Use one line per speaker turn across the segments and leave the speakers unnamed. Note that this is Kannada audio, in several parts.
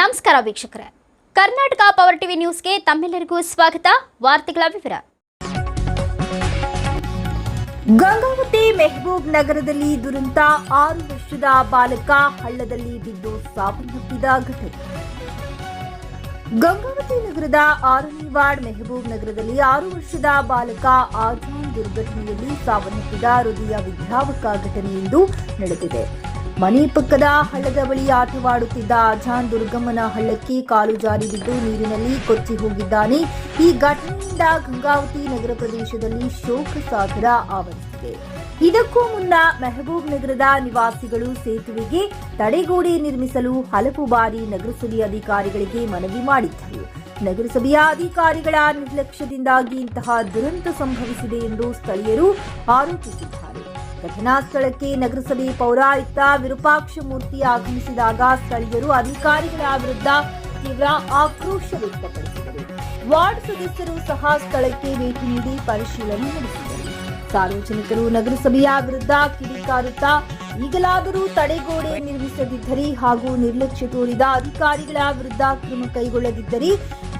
ನಮಸ್ಕಾರ ವೀಕ್ಷಕರೇ. ಕರ್ನಾಟಕ ಪವರ್ ಟಿವಿ ನ್ಯೂಸ್ಗೆ ತಮ್ಮೆಲ್ಲರಿಗೂ ಸ್ವಾಗತ. ವಾರ್ತೆಗಳ ವಿವರ.
ಗಂಗಾವತಿ ಮೆಹಬೂಬ್ ನಗರದಲ್ಲಿ ದುರಂತ. ಆರು ವರ್ಷದ ಬಾಲಕ ಹಳ್ಳದಲ್ಲಿ ಬಿದ್ದು ಸಾವನ್ನಪ್ಪಿದ ಘಟನೆ. ಗಂಗಾವತಿ ನಗರದ ಆರನೇ ವಾರ್ಡ್ ಮೆಹಬೂಬ್ ನಗರದಲ್ಲಿ ಆರು ವರ್ಷದ ಬಾಲಕ ಆಜಾನ್ ದುರ್ಘಟನೆಯಲ್ಲಿ ಸಾವನ್ನಪ್ಪಿದ ಹೃದಯ ವಿದ್ರಾವಕ ಘಟನೆಯೊಂದು ನಡೆದಿದೆ. ಮನೆ ಪಕ್ಕದ ಹಳ್ಳದ ಬಳಿ ಆಟವಾಡುತ್ತಿದ್ದ ಅಜಾನ್ ದುರ್ಗಮ್ಮನ ಹಳ್ಳಕ್ಕೆ ಕಾಲು ಜಾರಿ ಬಿದ್ದು ನೀರಿನಲ್ಲಿ ಕೊಚ್ಚಿ ಹೋಗಿದ್ದಾನೆ. ಈ ಘಟನೆಯಿಂದ ಗಂಗಾವತಿ ನಗರ ಪ್ರದೇಶದಲ್ಲಿ ಶೋಕ ಸಾಗರ ಆವರಿಸಿದೆ. ಇದಕ್ಕೂ ಮುನ್ನ ಮೆಹಬೂಬ್ ನಗರದ ನಿವಾಸಿಗಳು ಸೇತುವೆಗೆ ತಡೆಗೋಡೆ ನಿರ್ಮಿಸಲು ಹಲವು ಬಾರಿ ನಗರಸಭೆ ಅಧಿಕಾರಿಗಳಿಗೆ ಮನವಿ ಮಾಡಿದ್ದರು. ನಗರಸಭೆಯ ಅಧಿಕಾರಿಗಳ ನಿರ್ಲಕ್ಷ್ಯದಿಂದಾಗಿ ಇಂತಹ ದುರಂತ ಸಂಭವಿಸಿದೆ ಎಂದು ಸ್ಥಳೀಯರು ಆರೋಪಿಸಿದ್ದಾರೆ. ಘಟನಾ ಸ್ಥಳಕ್ಕೆ ನಗರಸಭೆ ಪೌರಾಯುಕ್ತ ವಿರೂಪಾಕ್ಷ ಮೂರ್ತಿ ಆಗಮಿಸಿದಾಗ ಸ್ಥಳೀಯರು ಅಧಿಕಾರಿಗಳ ವಿರುದ್ಧ ತೀವ್ರ ಆಕ್ರೋಶ ವ್ಯಕ್ತಪಡಿಸಿದರು. ವಾರ್ಡ್ ಸದಸ್ಯರು ಸಹ ಸ್ಥಳಕ್ಕೆ ಭೇಟಿ ನೀಡಿ ಪರಿಶೀಲನೆ ನಡೆಸಿದರು. ಸಾರ್ವಜನಿಕರು ನಗರಸಭೆಯ ವಿರುದ್ಧ ಕಿಡಿಕಾರುತ್ತಾ ಈಗಲಾದರೂ ತಡೆಗೋಡೆ ನಿರ್ಮಿಸದಿದ್ದರೆ ಹಾಗೂ ನಿರ್ಲಕ್ಷ್ಯ ತೋರಿದ ಅಧಿಕಾರಿಗಳ ವಿರುದ್ಧ ಕ್ರಮ ಕೈಗೊಳ್ಳದಿದ್ದರೆ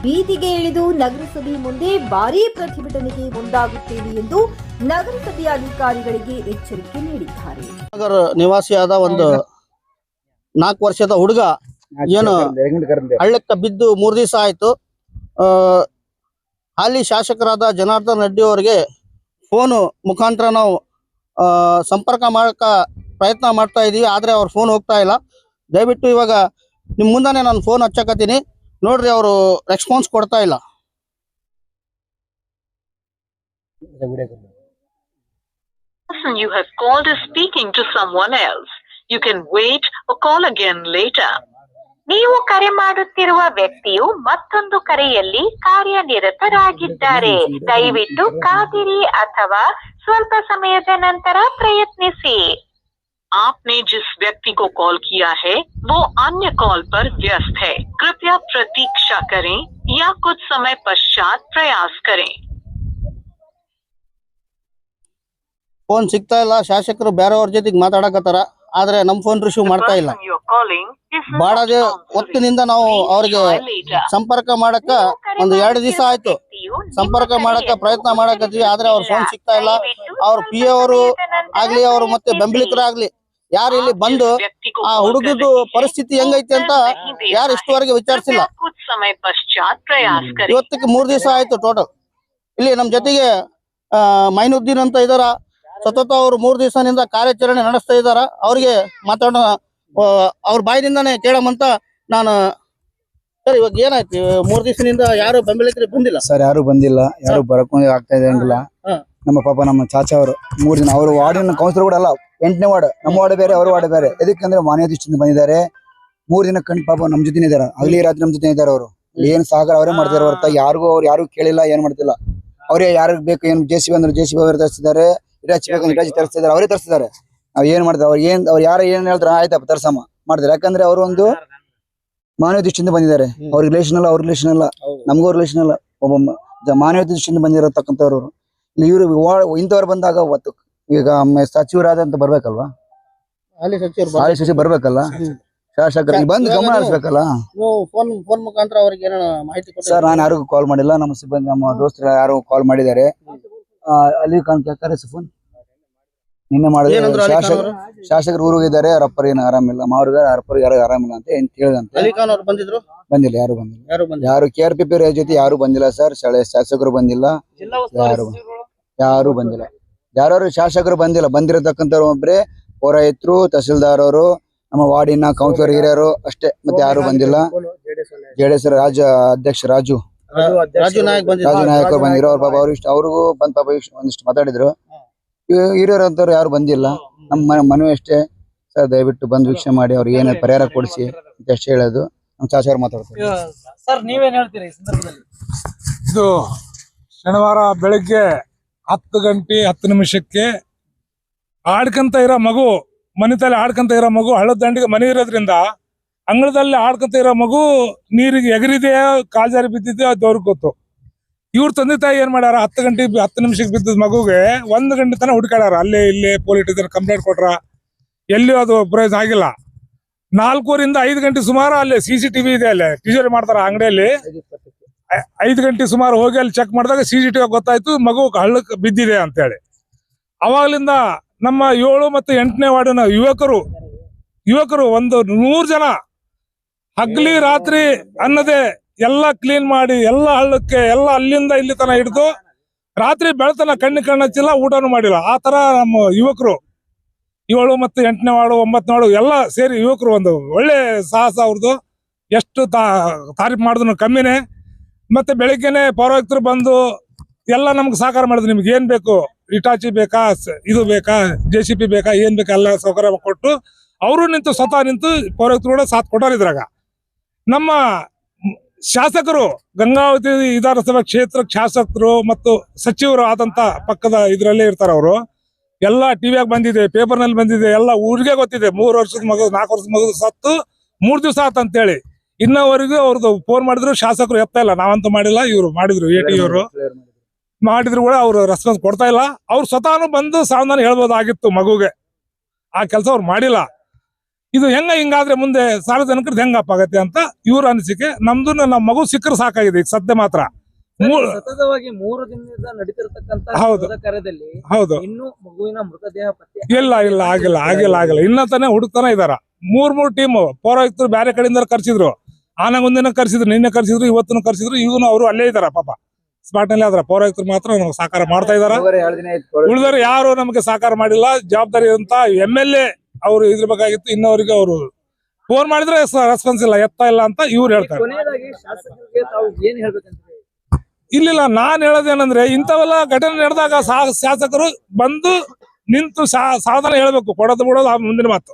ಬೀದಿಗೆ ಇಳಿದು ನಗರಸಭೆ ಮುಂದೆ ಭಾರೀ ಪ್ರತಿಭಟನೆಗೆ ಮುಂದಾಗುತ್ತೇವೆ ಎಂದು ನಗರಸಭೆ ಅಧಿಕಾರಿಗಳಿಗೆ ಎಚ್ಚರಿಕೆ ನೀಡಿದ್ದಾರೆ.
ನಗರ ನಿವಾಸಿಯಾದ ಒಂದು ನಾಲ್ಕು ವರ್ಷದ ಹುಡುಗ ಏನು ಹಳ್ಳಕ್ಕ ಬಿದ್ದು ಮೂರು ದಿವಸ ಆಯ್ತು. ಆ, ಹಾಲಿ ಶಾಸಕರಾದ ಜನಾರ್ದನ್ ರೆಡ್ಡಿ ಅವರಿಗೆ ಫೋನು ಮುಖಾಂತರ ನಾವು ಆ, ಸಂಪರ್ಕ ಮಾಡಕ ಪ್ರಯತ್ನ ಮಾಡ್ತಾ ಇದೀವಿ ಆದ್ರೆ ಅವ್ರ ಫೋನ್ ಹೋಗ್ತಾ ಇಲ್ಲ. ದಯವಿಟ್ಟು ಇವಾಗ ನಿಮ್ ಮುಂದಾನೆ ನಾನು ಫೋನ್ ಹಚ್ಚಕತ್ತೀನಿ. ನೋಡ್ರಿ ಅವರು ರೆಸ್ಪಾನ್ಸ್ ಕೊಡ್ತಾ ಇಲ್ಲ
person you have called is speaking to someone else. You can wait or call again later.
ನೀವು ಕರೆ ಮಾಡುತ್ತಿರುವ ವ್ಯಕ್ತಿಯು ಮತ್ತೊಂದು ಕರೆಯಲ್ಲಿ ಕಾರ್ಯನಿರತರಾಗಿದ್ದಾರೆ ದಯವಿಟ್ಟು ಕಾದಿರಿ ಅಥವಾ ಸ್ವಲ್ಪ ಸಮಯದ ನಂತರ ಪ್ರಯತ್ನಿಸಿ
आपने जिस व्यक्ति को कॉल किया है वो अन्य कॉल पर व्यस्त है कृपया प्रतीक्षा करें या कुछ समय पश्चात प्रयास करें
ಫೋನ್ ಸಿಗ್ತಾ ಇಲ್ಲ ಶಾಸಕರು ಬೇರೆಯವ್ರ ಜೊತೆಗೆ ಮಾತಾಡಕತ್ತಾರ ಆದ್ರೆ ನಮ್ ಫೋನ್ ರಿಸೀವ್
The
ಮಾಡ್ತಾ ಇಲ್ಲ
person you're calling is not
ಬಹಳ ದೇ-
answering.
ಹೊತ್ತಿನಿಂದ ನಾವು
Please
ಅವ್ರಿಗೆ
try later.
ಸಂಪರ್ಕ ಮಾಡಕ್ಕ
ನೀವು ಕರೆ
ಒಂದು ಎರಡು ದಿವಸ
ಮಾಡುತ್ತಿರುವ
ಆಯ್ತು
ವ್ಯಕ್ತಿಯು ನಿಮ್ಮ
ಸಂಪರ್ಕ ಮಾಡಕ್ಕ
ಕರೆಯನ್ನು
ಪ್ರಯತ್ನ ಮಾಡಕತ್ತೀವಿ ಆದ್ರೆ ಅವ್ರ ಫೋನ್ ಸಿಗ್ತಾ ಇಲ್ಲ
ದಯವಿಟ್ಟು
ಅವ್ರ
ಸ್ವಲ್ಪ
ಪಿ ಅವರು
ಸಮಯದ ನಂತರ
ಆಗ್ಲಿ ಅವ್ರು ಮತ್ತೆ
ಪ್ರಯತ್ನಿಸಿ.
ಯಾರು ಇಲ್ಲಿ ಬಂದು ಆ ಹುಡುಗದ್ದು ಪರಿಸ್ಥಿತಿ ಹೆಂಗೈತಿ ಅಂತ ಯಾರು ಇಷ್ಟವರೆಗೆ ವಿಚಾರಿಸಿಲ್ಲ. ಇವತ್ತಿಗೆ ಮೂರ್ ದಿವಸ ಆಯ್ತು ಟೋಟಲ್ ಇಲ್ಲಿ ನಮ್ ಜೊತೆಗೆ ಮೈನುದ್ದೀನ್ ಅಂತ ಇದಾರ. ಸತತ ಅವರು ಮೂರ್ ದಿವಸದಿಂದ ಕಾರ್ಯಾಚರಣೆ ನಡೆಸ್ತಾ ಇದಾರ. ಅವ್ರಿಗೆ ಮಾತಾಡೋ ಅವ್ರ ಬಾಯಿನಿಂದಾನೇ ಕೇಳಮಂತ ನಾನು ಸರ್ ಇವಾಗ ಏನಾಯ್ತು? ಮೂರ್ ದಿವಸದಿಂದ ಯಾರು ಬೆಂಬಲಿತರು ಬಂದಿಲ್ಲ?
ಸರ್ ಯಾರು ಬಂದಿಲ್ಲ. ಯಾರು ಬರಕೊಂಡು ಆಗ್ತಾ ಇದಂಗಿಲ್ಲ ನಮ್ಮ ಪಾಪ ನಮ್ಮ ಚಾಚಾ ಅವರು. ಮೂರು ದಿನ ಅವರು ವಾರ್ಡಿನ ಕೌನ್ಸಿಲರ್ ಕೂಡ ಅಲ್ಲ ಎಂಟನೇ ವಾರ್ಡ್. ನಮ್ಮ ವಾರ್ಡ್ ಬೇರೆ ಅವ್ರ ವಾರ್ಡ್ ಬೇರೆ. ಇದಕ್ಕಂದ್ರೆ ಮಾನ್ಯ ದೃಷ್ಟಿಯಿಂದ ಬಂದಿದ್ದಾರೆ. ಮೂರು ದಿನ ಕಂಡು ಪಾಪ ನಮ್ಮ ಜೊತೆ ಇದ್ದಾರೆ. ಅಲ್ಲಿ ರಾತ್ರಿ ನಮ್ಮ ಜೊತೆ ಇದ್ದಾರೆ ಅವರು. ಏನ್ ಸಾಗರ ಅವರೇ ಮಾಡ್ತಾರೆ ಹೊರತ ಯಾರಿಗೂ ಅವ್ರು ಯಾರು ಕೇಳಿಲ್ಲ ಏನ್ ಮಾಡ್ತಿಲ್ಲ. ಅವರೇ ಯಾರಿಗ್ ಬೇಕು ಏನು ಜೆ ಸಿ ಬಿ ಅಂದ್ರೆ ಜೆ ಸಿ ಬಿ ಅವ್ರು ತರಿಸಿದ್ದಾರೆ ಇಟಾಚಿ ಬೇಕು ಇಟಾಚಿ ತರಿಸ್ತಿದ್ದಾರೆ ಅವರೇ ತರಿಸಿದ್ದಾರೆ ನಾವು ಏನ್ ಮಾಡ್ತಾರೆ ಅವ್ರು ಏನ್ ಅವ್ರು ಯಾರು ಏನ್ ಹೇಳ್ತಾರೆ ಆಯ್ತಪ್ಪ ತರ್ಸಮ್ಮ ಮಾಡ್ತಾರೆ ಯಾಕಂದ್ರೆ ಅವರು ಒಂದು ಮಾನವ ದೃಷ್ಟಿಯಿಂದ ಬಂದಿದ್ದಾರೆ. ಅವ್ರ ರಿಲೇಷನ್ ಅಲ್ಲ ಅವ್ರ ರಿಲೇಷನ್ ಅಲ್ಲ. ನಮಗೂ ರಿಲೇಷನ್ ಅಲ್ಲ. ಒಬ್ಬ ಮಾನವ ದೃಷ್ಟಿಯಿಂದ ಬಂದಿರತಕ್ಕಂಥವ್ರು ಅವರು. ಇವರು ಇಂಥವ್ರು ಬಂದಾಗ ಅವತ್ತು ಈಗ ಸಚಿವರಾದ ಸಚಿವರಾದಂತ ಬರ್ಬೇಕಲ್ವಾ?
ಅಲ್ಲಿ ಸಚಿವರು
ಹಾಲಿ ಸಚಿವ ಬರ್ಬೇಕಲ್ಲ? ಶಾಸಕರು ಬಂದು ಗಮನ ಹರಿಸ್ಬೇಕಲ್ಲ?
ಫೋನ್ ಫೋನ್ ಮುಖಾಂತರ ಅವ್ರಿಗೆ ಏನೋ ಮಾಹಿತಿ?
ಸರ್ ನಾನು ಯಾರಿಗೂ ಕಾಲ್ ಮಾಡಿಲ್ಲ. ನಮ್ಮ ಸಿಬ್ಬಂದಿ ನಮ್ಮ ದೋಸ್ತರು ಯಾರು ಕಾಲ್ ಮಾಡಿದ್ದಾರೆ. ಅಲಿ ಖಾನ್ ಕೇಳ್ತಾರೆ ಫೋನ್ ನಿನ್ನೆ ಮಾಡಿದ್ರೆ
ಶಾಸಕರು
ಶಾಸಕರು ಊರಿಗೆ ಇದ್ದಾರೆ. ಅಪ್ಪರ್ ಏನು ಆರಾಮಿಲ್ಲ ಮಾವ್ರಿಗೆ ಅಪ್ಪರ್ ಯಾರು ಆರಾಮಿಲ್ಲ ಅಂತ ಏನ್ ಕೇಳಿದಂತೆ.
ಅಲಿ ಖಾನ್ ಅವ್ರು ಬಂದಿದ್ರು?
ಬಂದಿಲ್ಲ ಯಾರು ಬಂದಿಲ್ಲ.
ಯಾರು
ಕೆ ಆರ್ ಪಿ ಪಿ ಜೊತೆ ಯಾರು ಬಂದಿಲ್ಲ ಸರ್. ಶಾಲೆ ಶಾಸಕರು ಬಂದಿಲ್ಲ. ಯಾರು ಯಾರು ಬಂದಿಲ್ಲ. ಯಾರು ಶಾಸಕರು ಬಂದಿಲ್ಲ. ಬಂದಿರತಕ್ಕಂಥವ್ರು ಒಬ್ಬರೇ ಪೌರಾಯುಕ್ತರು ತಹಸೀಲ್ದಾರ್ ಅವರು ನಮ್ಮ ವಾರ್ಡಿನ ಕೌನ್ಸಿಲರ್ ಹಿರಿಯರು ಅಷ್ಟೇ. ಮತ್ತೆ ಯಾರು ಬಂದಿಲ್ಲ. ಜೆಡಿಎಸ್ ರಾಜ ಅಧ್ಯಕ್ಷ ರಾಜು.
ರಾಜು ನಾಯಕ್ ಬಂದಿದ್ರು.
ರಾಜು ನಾಯಕ್ ಅವ್ರು ಬಂದಿದ್ರು. ಅವ್ರ ಪಾಪ ಅವ್ರು ಇಷ್ಟ ಅವ್ರಿಗೂ ಬಂದ ಪಾಪ ಇಷ್ಟ್- ಒಂದಿಷ್ಟು ಮಾತಾಡಿದ್ರು. ಹಿರಿಯರು ಅಂತವ್ರು ಯಾರು ಬಂದಿಲ್ಲ. ನಮ್ಮ ಮನೆ ಮನವಿ ಅಷ್ಟೇ. ಸರ್ ದಯವಿಟ್ಟು ಬಂದು ವೀಕ್ಷಣೆ ಮಾಡಿ ಅವ್ರಿಗೆ ಏನೇ ಪರಿಹಾರ ಕೊಡಿಸಿ ಅಂತ ಅಷ್ಟೇ ಹೇಳೋದು. ನಮ್ಮ ಚಾಚಾರು ಮಾತಾಡ್ತಾರೆ.
ಸರ್ ನೀವೇನ್ ಹೇಳ್ತೀರಿ ಈ ಸಂದರ್ಭದಲ್ಲಿ?
ಇದು ಶನಿವಾರ ಬೆಳಗ್ಗೆ ಹತ್ತು ಗಂಟೆ, ಹತ್ತು ನಿಮಿಷಕ್ಕೆ ಆಡ್ಕಂತ ಇರೋ ಮಗು ತಲೆ ಆಡ್ಕಂತ ಇರೋ ಮಗು, ಹಳ್ಳದ ದಂಡಿಗೆ ಮನೆ ಇರೋದ್ರಿಂದ ಅಂಗಳದಲ್ಲಿ ಆಡ್ಕೊಂತ ಇರೋ ಮಗು ನೀರಿಗೆ ಎಗರಿದೆಯೋ ಕಾಲ್ಜಾರಿ ಬಿದ್ದಿದೆಯೋ ಅದು ಅವ್ರಿಗೆ ಗೊತ್ತು. ಇವ್ರ ತಂದೆ ತಾಯಿ ಏನ್ ಮಾಡ್ಯಾರ? ಹತ್ತು ಗಂಟೆ, ಹತ್ತು ನಿಮಿಷಕ್ಕೆ ಬಿದ್ದದ ಮಗುಗೆ ಒಂದ್ ಗಂಟೆ ತನಕ ಹುಡ್ಕಾಡ್ಯಾರ ಅಲ್ಲೇ, ಇಲ್ಲೇ ಪೊಲೀಸ್ ಕಂಪ್ಲೇಂಟ್ ಕೊಟ್ರ. ಎಲ್ಲಿಯೂ ಅದು ಪ್ರಯೋಜನ ಆಗಿಲ್ಲ. ನಾಲ್ಕೂರಿಂದ ಐದು ಗಂಟೆ ಸುಮಾರು ಅಲ್ಲೇ ಸಿ ಸಿ ಟಿವಿ ಇದೆ ಅಲ್ಲೇ ತಿಜೋರಿ ಮಾಡ್ತಾರ ಅಂಗಡಿಯಲ್ಲಿ. ಐದು ಗಂಟೆ ಸುಮಾರು ಹೋಗಿ ಅಲ್ಲಿ ಚೆಕ್ ಮಾಡಿದಾಗ ಸಿ ಸಿ ಟಿ ಗೊತ್ತಾಯ್ತು, ಮಗು ಹಳ್ಳಕ್ಕೆ ಬಿದ್ದಿದೆ ಅಂತೇಳಿ. ಅವಾಗಲಿಂದ ನಮ್ಮ ಏಳು ಮತ್ತು ಎಂಟನೇ ವಾರ್ಡಿನ ಯುವಕರು ಯುವಕರು ಒಂದು ನೂರು ಜನ ಹಗ್ಲಿ ರಾತ್ರಿ ಅನ್ನದೆ ಎಲ್ಲ ಕ್ಲೀನ್ ಮಾಡಿ, ಎಲ್ಲ ಹಳ್ಳಕ್ಕೆ, ಎಲ್ಲ ಅಲ್ಲಿಂದ ಇಲ್ಲಿ ತನ ಹಿಡಿದು ರಾತ್ರಿ ಬೆಳತನ ಕಣ್ಣು ಕಣ್ಣಚ್ಚಿಲ್ಲ, ಊಟನೂ ಮಾಡಿಲ್ಲ. ಆ ತರ ನಮ್ಮ ಯುವಕರು, ಏಳು ಮತ್ತು ಎಂಟನೇ ವಾರ್ಡು, ಒಂಬತ್ತನೇ ವಾರ್ಡು ಎಲ್ಲ ಸೇರಿ ಯುವಕರು ಒಂದು ಒಳ್ಳೆ ಸಾಹಸ ಅವ್ರದ್ದು. ಎಷ್ಟು ತಾರೀಫ್ ಮಾಡಿದ್ರು ಕಮ್ಮಿನೇ. ಮತ್ತೆ ಬೆಳಿಗ್ಗೆನೆ ಪೌರಾಯುಕ್ತರು ಬಂದು ಎಲ್ಲ ನಮ್ಗೆ ಸಹಕಾರ ಮಾಡಿದ್ರು. ನಿಮ್ಗೆ ಏನ್ ಬೇಕು? ಇಟಾಚಿ ಬೇಕಾ? ಇದು ಬೇಕಾ? ಜೆ ಸಿ ಪಿ ಬೇಕಾ? ಏನ್ ಬೇಕಾ? ಎಲ್ಲ ಸೌಕರ್ಯ ಕೊಟ್ಟು ಅವರು ನಿಂತು ಸ್ವತಃ ನಿಂತು ಪೌರಾಯುಕ್ತರು ಕೂಡ ಸಾಥ್ ಕೊಟ್ಟಾರ ಇದ್ರಾಗ. ನಮ್ಮ ಶಾಸಕರು, ಗಂಗಾವತಿ ವಿಧಾನಸಭಾ ಕ್ಷೇತ್ರ ಶಾಸಕರು ಮತ್ತು ಸಚಿವರು ಆದಂತ ಪಕ್ಕದ ಇದರಲ್ಲೇ ಇರ್ತಾರೆ ಅವರು. ಎಲ್ಲ ಟಿವಿಯಾಗ ಬಂದಿದೆ ಪೇಪರ್ನಲ್ಲಿ ಬಂದಿದೆ, ಎಲ್ಲ ಊರಿಗೆ ಗೊತ್ತಿದೆ. ಮೂರು ವರ್ಷದ ಮಗು, ನಾಲ್ಕು ವರ್ಷದ ಮಗು ಸತ್ತು ಮೂರ್ ದಿವಸ ಆತಂತೇಳಿ ಇನ್ನವರೆಗೂ ಅವ್ರದ್ದು ಫೋನ್ ಮಾಡಿದ್ರು ಶಾಸಕರು ಎತ್ತಾ ಇಲ್ಲ. ನಾವಂತೂ ಮಾಡಿಲ್ಲ ಇವ್ರು ಮಾಡಿದ್ರು ಎ ಟಿ ಅವರು ಮಾಡಿದ್ರು ಕೂಡ ಅವ್ರು ರೆಸ್ಪಾನ್ಸ್ ಕೊಡ್ತಾ ಇಲ್ಲ. ಅವ್ರು ಸ್ವತಃನು ಬಂದು ಸಾವಧಾನ ಹೇಳ್ಬೋದಾಗಿತ್ತು ಮಗುಗೆ. ಆ ಕೆಲಸ ಅವ್ರು ಮಾಡಿಲ್ಲ. ಇದು ಹೆಂಗ ಹಿಂಗಾದ್ರೆ ಮುಂದೆ ಸಾರ್ವಜನಿಕರದ್ದು ಹೆಂಗಪ್ಪ ಆಗತ್ತೆ ಅಂತ ಇವ್ರ ಅನಿಸಿಕೆ. ನಮ್ದು ನಮ್ಮ ಮಗು ಸಿಕ್ಕರು ಸಾಕಾಗಿದೆ ಈಗ ಸದ್ಯ ಮಾತ್ರ.
ಸತತವಾಗಿ ಮೂರು ದಿನದಿಂದ ನಡೀತಿರ್ತಕ್ಕಂತ
ಹೌದು.
ಕಾರ್ಯದಲ್ಲಿ
ಹೌದು.
ಇನ್ನೂ ಮಗುವಿನ ಮೃತದೇಹ ಪತ್ತೆ
ಇಲ್ಲ ಇಲ್ಲ ಆಗಿಲ್ಲ ಆಗಿಲ್ಲ ಆಗಿಲ್ಲ. ಇನ್ನ ತಾನೇ ಹುಡುಕ್ತಾನೆ ಇದಾರ. ಮೂರ್ ಮೂರ್ ಟೀಮ್ ಪೌರಾಯುಕ್ತರು ಬೇರೆ ಕಡೆಯಿಂದ ಕರ್ಸಿದ್ರು. ಆನಗೊಂದಿನ ಕರೆಸಿದ್ರು ನಿನ್ನೆ ಕರೆಸಿದ್ರು ಇವತ್ತು ಕರೆಸಿದ್ರು ಇವನು ಅವರು ಅಲ್ಲೇ ಇದಾರ ಪಾಪ. ಸ್ಪಾಟ್ನಲ್ಲಿ ಆದ್ರೆ ಪೌರಾಯುಕ್ತರು ಮಾತ್ರ ನಮ್ಗೆ ಸಹಕಾರ ಮಾಡ್ತಾ ಇದಾರ. ಉಳಿದವರು ಯಾರು ನಮಗೆ ಸಹಕಾರ ಮಾಡಿಲ್ಲ ಜವಾಬ್ದಾರಿ ಅಂತ ಎಂ ಎಲ್ ಎ ಅವ್ರು ಇದ್ರಬೇಕಾಗಿತ್ತು ಇನ್ನವರಿಗೆ ಅವರು ಫೋನ್ ಮಾಡಿದ್ರೆ ರೆಸ್ಪಾನ್ಸ್ ಇಲ್ಲ ಎತ್ತ ಇಲ್ಲ ಅಂತ ಇವ್ರು ಹೇಳ್ತಾರೆ. ಇಲ್ಲಿಲ್ಲ ನಾನ್ ಹೇಳೋದೇನಂದ್ರೆ ಇಂಥವೆಲ್ಲ ಘಟನೆ ನಡೆದಾಗ ಶಾಸಕರು ಬಂದು ನಿಂತು ಸಾಧನ ಹೇಳ್ಬೇಕು ಕೊಡೋದು ಬಿಡೋದು ಆ ಮುಂದಿನ ಮಾತು.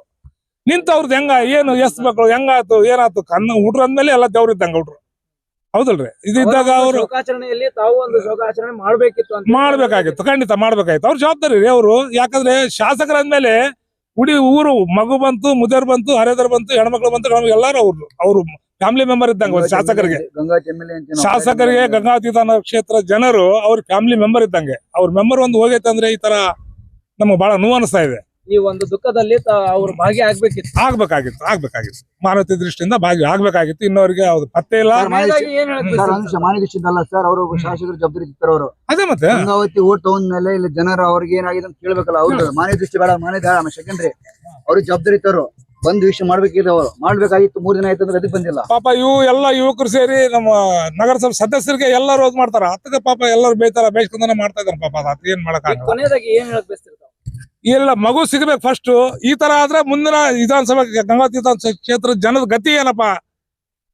ನಿಂತು ಅವ್ರದ್ದು ಹೆಂಗ ಏನು ಎಸ್ ಮಕ್ಕಳು ಹೆಂಗಾಯ್ತು ಏನಾಯ್ತು? ಕಣ್ಣು ಹುಡ್ರ ಅಂದ್ಮೇಲೆ ಎಲ್ಲ ದೇವ್ರ ಇದ್ದಂಗ ಹುಡ್ರು. ಹೌದಲ್ರಿ? ಇದಿದ್ದಾಗ ಅವರು
ಶೋಕಾಚರಣೆಯಲ್ಲಿ ತಾವು ಒಂದು ಶೋಕಾಚರಣೆ ಮಾಡ್ಬೇಕಿತ್ತು
ಮಾಡ್ಬೇಕಾಗಿತ್ತು ಖಂಡಿತ ಮಾಡ್ಬೇಕಾಗಿತ್ತು. ಅವ್ರ ಜವಾಬ್ದಾರಿ ರೀ ಅವರು. ಯಾಕಂದ್ರೆ ಶಾಸಕರಂದ್ಮೇಲೆ ಉಡಿ ಊರು ಮಗು ಬಂತು ಮುದರ್ ಬಂತು ಹರೇದರ್ ಬಂತು ಹೆಣ್ಮಕ್ಳು ಬಂತು ಎಲ್ಲರೂ ಎಲ್ಲಾರು ಅವ್ರು ಅವ್ರು ಫ್ಯಾಮಿಲಿ ಮೆಂಬರ್ ಇದ್ದಂಗ ಶಾಸಕರಿಗೆ. ಶಾಸಕರಿಗೆ ಗಂಗಾತೀತ ಕ್ಷೇತ್ರ ಜನರು ಅವ್ರ ಫ್ಯಾಮಿಲಿ ಮೆಂಬರ್ ಇದ್ದಂಗೆ. ಅವ್ರ ಮೆಂಬರ್ ಒಂದು ಹೋಗೈತೆ ಅಂದ್ರೆ ಈ ತರ ನಮ್ಗೆ ಬಹಳ ನೋವು ಅನಿಸ್ತಾ ಇದೆ.
ಈ ಒಂದು ದುಃಖದಲ್ಲಿ ಅವ್ರು ಭಾಗಿ ಆಗ್ಬೇಕಿತ್ತು.
ಆಗ್ಬೇಕಾಗಿತ್ತು ಆಗ್ಬೇಕಾಗಿತ್ತು. ಮಾನವತೆ ದೃಷ್ಟಿಯಿಂದ ಭಾಗಿ ಆಗ್ಬೇಕಾಗಿತ್ತು. ಇನ್ನವರಿಗೆ ಅವ್ರು ಪತ್ತೆ ಇಲ್ಲ.
ಸರ್, ಅವರು ಶಾಸಕರು ಜವಾಬ್ದಾರಿ ಇರ್ತಾರೆ ಅವರು
ಅದೇ ಮತ್ತೆ.
ಗಂಗಾವತಿ ಓಟ್ ತಗೊಂಡ್ ಮೇಲೆ ಇಲ್ಲಿ ಜನರು ಅವ್ರಿಗೆ ಏನಾಗಿದೆ ಅಂತ ಕೇಳ್ಬೇಕಲ್ಲ ಹೌದು. ಮಾನ್ಯ ದೃಷ್ಟಿ ಬೇಡ ಮಾನ್ಯ ಬೇಡ ಸೆಕೆಂಡ್ರಿ ಅವ್ರಿಗೆ ಜವಾಬ್ದಾರಿ ಇತ್ತರು ಬಂದು ವಿಷಯ ಮಾಡ್ಬೇಕಿದ್ರು ಅವರು. ಮಾಡ್ಬೇಕಾಗಿತ್ತು ಮೂರ್ ದಿನ ಆಯ್ತು ಅಂದ್ರೆ ಅದಕ್ಕೆ ಬಂದಿಲ್ಲ.
ಪಾಪ ಇವು ಎಲ್ಲ ಯುವಕರು ಸೇರಿ ನಮ್ಮ ನಗರಸಭೆ ಸದಸ್ಯರಿಗೆ ಎಲ್ಲರೂ ರೋಜ್ ಮಾಡ್ತಾರ. ಅದಕ್ಕೆ ಪಾಪ ಎಲ್ಲರೂ ಬೇಯ್ತಾರ ಬೇಯ್ಸ್ಕೊಂಡನೆ ಮಾಡ್ತಾ ಇದಾರೆ ಪಾಪ ಅದ್. ಏನ್ ಮಾಡಕ್
ಕೊನೆಯದಾಗಿ ಏನ್ ಹೇಳಕ್ ಬಯಸ್ತೀರಿ? ತಾವು?
ಇಲ್ಲ ಮಗು ಸಿಗಬೇಕು ಫಸ್ಟ್ ಈ ತರ ಆದ್ರೆ ಮುಂದಿನ ವಿಧಾನಸಭಾ ಗಂಗಾವತಿ ವಿಧಾನಸಭಾ ಕ್ಷೇತ್ರದ ಜನದ ಗತಿ ಏನಪ್ಪ?